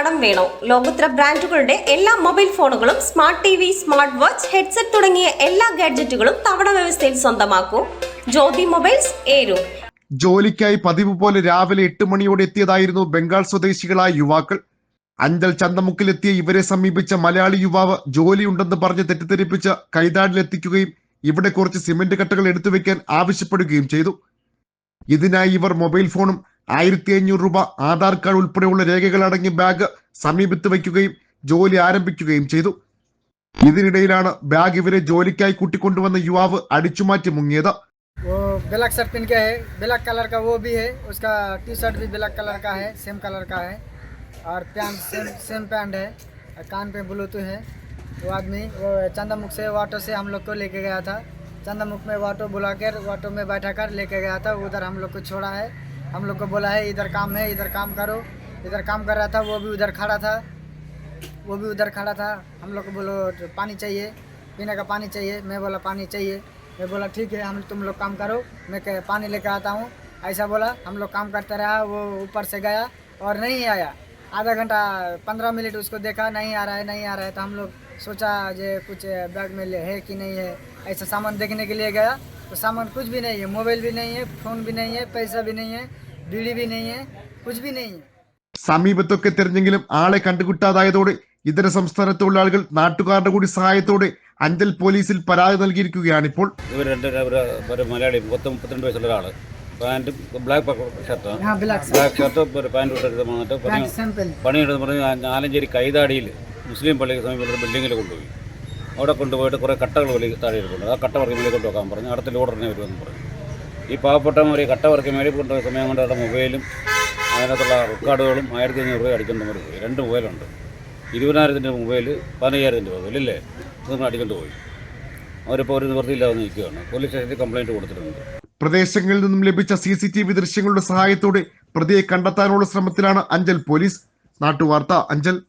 കടം വേണോ? ലോകോത്തര ബ്രാൻഡുകളുടെ എല്ലാ മൊബൈൽ ഫോണുകളും smart TV smart watch headset തുടങ്ങിയ എല്ലാ ഗാഡ്ജറ്റുകളും തവണ വ്യവസ്ഥയിൽ സ്വന്തമാക്കൂ. ജ്യോതി മൊബൈൽസ് ഏരു. ജോലിക്കായി പതിവ് പോലെ രാവിലെ എട്ട് മണിയോടെ എത്തിയതായിരുന്നു ബംഗാൾ സ്വദേശികളായ യുവാക്കൾ. അഞ്ചൽ ചന്തമുക്കിലെത്തിയ ഇവരെ സമീപിച്ച മലയാളി യുവാവ് ജോലിയുണ്ടെന്ന് പറഞ്ഞ് തെറ്റിദ്ധരിപ്പിച്ച് കൈതാടിലെത്തിക്കുകയും ഇവിടെ കുറച്ച് സിമന്റ് കട്ടകൾ എടുത്തു വെക്കാൻ ആവശ്യപ്പെടുകയും ചെയ്തു. ഇതിനായി ഇവർ മൊബൈൽ ഫോണും ആയിരത്തി അഞ്ഞൂറ് രൂപ ആധാർ കാർഡ് ഉൾപ്പെടെയുള്ള രേഖകൾ അടങ്ങിയ ബാഗ് സമീപത്ത് വയ്ക്കുകയും ജോലി ആരംഭിക്കുകയും ചെയ്തു ഇതിനിടയിലാണ് ബാഗ് ഇവരെ ജോലിക്കായി കൂട്ടിക്കൊണ്ടുവന്ന യുവാവ് അടിച്ചുമാറ്റി മുങ്ങിയത് वो ब्लैक शर्ट पहन के है ब्लैक कलर का वो भी है उसका टी शर्ट भी ब्लैक कलर का है सेम कलर का है और पैंट सेम सेम पैंट है और कान पे ब्लूटूथ है वो आदमी वो चंदामुख से वाटो से हम लोग को लेके गया था चंदामुख में वाटो बुला कर वाटो में बैठा कर लेके गया था। उधर हम लोग को छोड़ा है। हम लोग को बोला है, इधर काम है, इधर काम करो। इधर काम कर रहा था, वो भी उधर खड़ा था। वो भी उधर खड़ा था। हम लोग को बोलो, पानी चाहिए, पीने का पानी चाहिए। मैं बोला, पानी चाहिए। मैं बोला, ठीक है, हम तुम लोग काम करो। मैं पानी लेकर आता हूँ। ऐसा बोला। हम लोग काम करते रहा, वो ऊपर से गया और नहीं आया। आधा घंटा, पंद्रह मिनट उसको देखा, नहीं आ रहा है, नहीं आ रहा है। तो हम लोग सोचा जे कुछ बैग में ले- है कि नहीं है ऐसा सामान देखने के लिए गया तो सामान कुछ भी नहीं है मोबाइल भी नहीं है फ़ोन भी नहीं है पैसा भी नहीं है बीड़ी भी नहीं है कुछ भी नहीं है സമീപത്തൊക്കെ തിരഞ്ഞെങ്കിലും ആളെ കണ്ടുകിട്ടാതായതോടെ ഇതര സംസ്ഥാന തൊഴിലാളികൾ നാട്ടുകാരുടെ കൂടി സഹായത്തോടെ അഞ്ചൽ പോലീസിൽ പരാതി നൽകിയിരിക്കുകയാണിപ്പോൾ ഇവർ രണ്ട് ഒരു ഒരു മലയാളി പത്ത് മുപ്പത്തിരണ്ട് വയസ്സുള്ള ഒരാൾ പാൻറ്റും ബ്ലാക്ക് ഷർട്ടാണ് हाँ ब्लैक ബ്ലാക്ക് ഷർട്ടും ഒരു പാൻറ്റും ഇട്ടിട്ട് വന്നിട്ട് പണി पैंट सैंपल പണിയെടുത്ത് പറഞ്ഞ് ആ നാലഞ്ചേരി കൈതാടിയിൽ മുസ്ലിം പള്ളിക്ക് സമീപത്തുള്ള ബിൽഡിങ്ങിൽ കൊണ്ടുപോയി. അവിടെ കൊണ്ടുപോയിട്ട് കുറേ കട്ടകൾ വലിയ താഴെ ഇരിപ്പുണ്ട്. ആ കട്ട മേലെ കൊണ്ടുപോകാൻ പറഞ്ഞു. അടുത്ത ലോഡറിനെ വരുമെന്ന് പറഞ്ഞു. ഈ പാവപ്പെട്ടവർ ഈ കട്ട മേലെ കൊണ്ടുപോയ സമയം കൊണ്ട് അവരുടെ മൊബൈലും അതിനകത്തുള്ള റെക്കോർഡുകളും ആയിരത്തി അഞ്ഞൂറ് രൂപ അവർ പോയി. രണ്ട് മൊബൈലുണ്ട്. ഇരുപതിനായിരത്തിന്റെ മൊബൈൽ പതിനയ്യായിരത്തിന്റെ മൊബൈൽ ഇല്ലേ? നമ്മൾ അടിക്കൊണ്ട് പോയി. അവരിപ്പോൾ ഒരു നിവൃത്തിയില്ലാതെ നിൽക്കുകയാണ്. പോലീസ് സ്റ്റേഷനിൽ കംപ്ലയിന്റ് കൊടുത്തിട്ടുണ്ട്. പ്രദേശങ്ങളിൽ നിന്നും ലഭിച്ച സി സി ടി വി ദൃശ്യങ്ങളുടെ സഹായത്തോടെ പ്രതിയെ കണ്ടെത്താനുള്ള ശ്രമത്തിലാണ് അഞ്ചൽ പോലീസ്. നാട്ടുവാർത്ത അഞ്ചൽ.